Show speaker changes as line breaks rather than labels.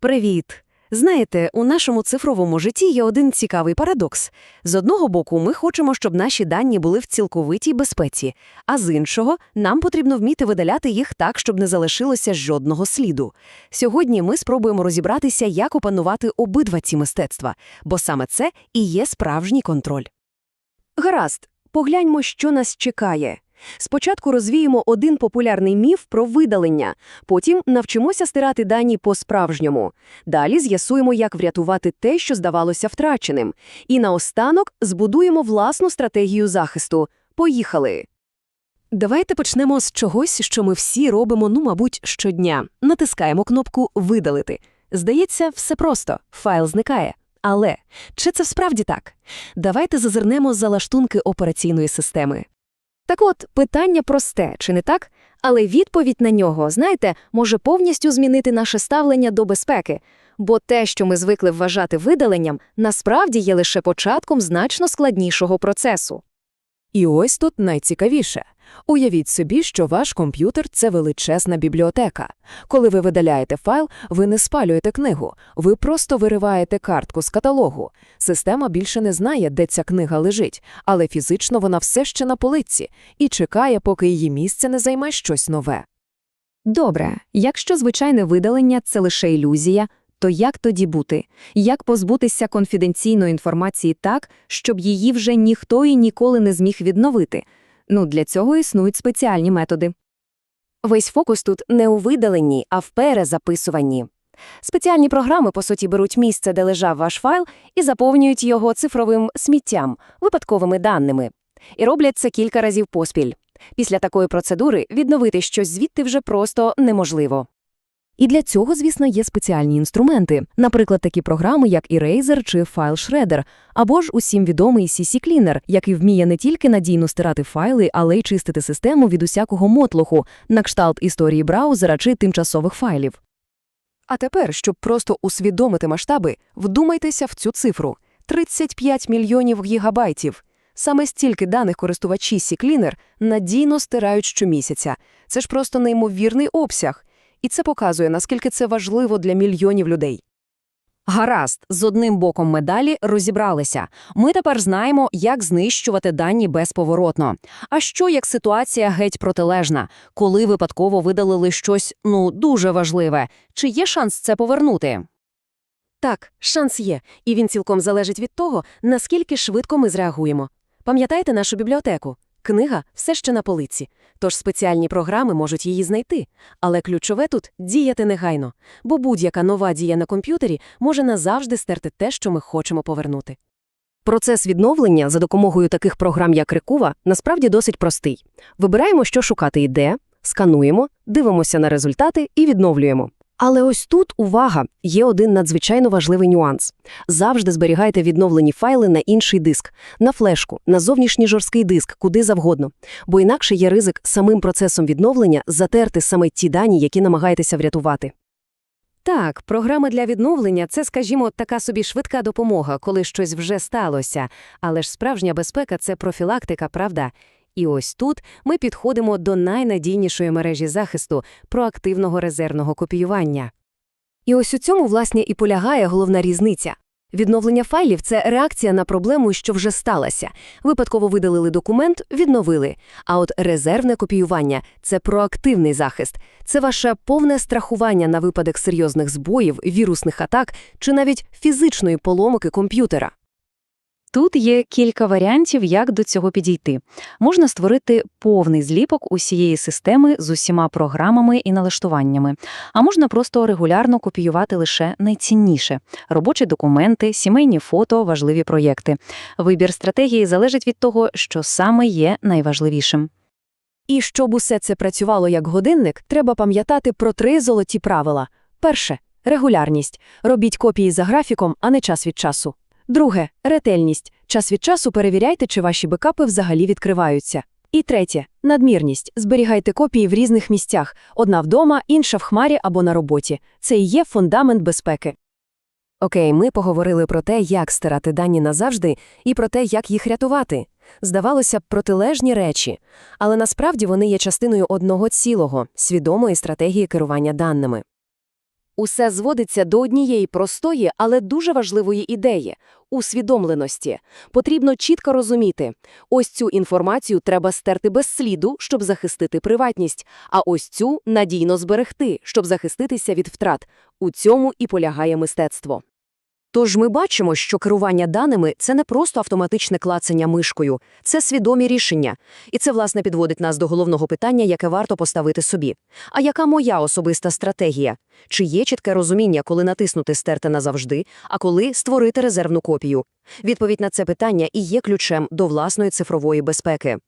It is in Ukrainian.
Привіт! Знаєте, у нашому цифровому житті є один цікавий парадокс. З одного боку, ми хочемо, щоб наші дані були в цілковитій безпеці, а з іншого, нам потрібно вміти видаляти їх так, щоб не залишилося жодного сліду. Сьогодні ми спробуємо розібратися, як опанувати обидва ці мистецтва, бо саме це і є справжній контроль. Гаразд, погляньмо, що нас чекає. Спочатку розвіємо один популярний міф про видалення, потім навчимося стирати дані по-справжньому. Далі з'ясуємо, як врятувати те, що здавалося втраченим. І наостанок збудуємо власну стратегію захисту. Поїхали! Давайте почнемо з чогось, що ми всі робимо, ну, мабуть, щодня. Натискаємо кнопку «Видалити». Здається, все просто, файл зникає. Але чи це справді так? Давайте зазирнемо за лаштунки операційної системи.
Так от, питання просте, чи не так? Але відповідь на нього, знаєте, може повністю змінити наше ставлення до безпеки. Бо те, що ми звикли вважати видаленням, насправді є лише початком значно складнішого процесу.
І ось тут найцікавіше. Уявіть собі, що ваш комп'ютер – це величезна бібліотека. Коли ви видаляєте файл, ви не спалюєте книгу, ви просто вириваєте картку з каталогу. Система більше не знає, де ця книга лежить, але фізично вона все ще на полиці і чекає, поки її місце не займе щось нове.
Добре, якщо звичайне видалення – це лише ілюзія, то як тоді бути? Як позбутися конфіденційної інформації так, щоб її вже ніхто і ніколи не зміг відновити? Ну, для цього існують спеціальні методи.
Весь фокус тут не у видаленні, а в перезаписуванні. Спеціальні програми, по суті, беруть місце, де лежав ваш файл, і заповнюють його цифровим сміттям, випадковими даними. І роблять це кілька разів поспіль. Після такої процедури відновити щось звідти вже просто неможливо.
І для цього, звісно, є спеціальні інструменти, наприклад, такі програми, як Eraser чи FileShredder, або ж усім відомий CC Cleaner, який вміє не тільки надійно стирати файли, але й чистити систему від усякого мотлуху, на кшталт історії браузера чи тимчасових файлів.
А тепер, щоб просто усвідомити масштаби, вдумайтеся в цю цифру – 35 мільйонів гігабайтів. Саме стільки даних користувачі CCleaner надійно стирають щомісяця. Це ж просто неймовірний обсяг. І це показує, наскільки це важливо для мільйонів людей.
Гаразд, з одним боком медалі розібралися. Ми тепер знаємо, як знищувати дані безповоротно. А що як ситуація геть протилежна, коли випадково видалили щось, ну, дуже важливе? Чи є шанс це повернути?
Так, шанс є, і він цілком залежить від того, наскільки швидко ми зреагуємо. Пам'ятаєте нашу бібліотеку? Книга все ще на полиці, тож спеціальні програми можуть її знайти. Але ключове тут – діяти негайно, бо будь-яка нова дія на комп'ютері може назавжди стерти те, що ми хочемо повернути. Процес відновлення за допомогою таких програм, як Рекува, насправді досить простий. Вибираємо, що шукати і де, скануємо, дивимося на результати і відновлюємо. Але ось тут, увага, є один надзвичайно важливий нюанс. Завжди зберігайте відновлені файли на інший диск, на флешку, на зовнішній жорсткий диск, куди завгодно. Бо інакше є ризик самим процесом відновлення затерти саме ті дані, які намагаєтеся врятувати. Так, програми для відновлення – це, скажімо, така собі швидка допомога, коли щось вже сталося. Але ж справжня безпека – це профілактика, правда? І ось тут ми підходимо до найнадійнішої мережі захисту – проактивного резервного копіювання. І ось у цьому, власне, і полягає головна різниця. Відновлення файлів – це реакція на проблему, що вже сталася. Випадково видалили документ – відновили. А от резервне копіювання – це проактивний захист. Це ваше повне страхування на випадок серйозних збоїв, вірусних атак чи навіть фізичної поломки комп'ютера.
Тут є кілька варіантів, як до цього підійти. Можна створити повний зліпок усієї системи з усіма програмами і налаштуваннями, а можна просто регулярно копіювати лише найцінніше – робочі документи, сімейні фото, важливі проєкти. Вибір стратегії залежить від того, що саме є найважливішим.
І щоб усе це працювало як годинник, треба пам'ятати про три золоті правила. Перше – регулярність. Робіть копії за графіком, а не час від часу. Друге – ретельність. Час від часу перевіряйте, чи ваші бекапи взагалі відкриваються. І третє – надмірність. Зберігайте копії в різних місцях. Одна вдома, інша в хмарі або на роботі. Це і є фундамент безпеки. Окей, ми поговорили про те, як стирати дані назавжди, і про те, як їх рятувати. Здавалося б, протилежні речі, але насправді вони є частиною одного цілого – свідомої стратегії керування даними.
Усе зводиться до однієї простої, але дуже важливої ідеї – усвідомленості. Потрібно чітко розуміти, ось цю інформацію треба стерти без сліду, щоб захистити приватність, а ось цю надійно зберегти, щоб захиститися від втрат. У цьому і полягає мистецтво.
Тож ми бачимо, що керування даними – це не просто автоматичне клацання мишкою, це свідомі рішення. І це, власне, підводить нас до головного питання, яке варто поставити собі. А яка моя особиста стратегія? Чи є чітке розуміння, коли натиснути «Стерти назавжди», а коли створити резервну копію? Відповідь на це питання і є ключем до власної цифрової безпеки.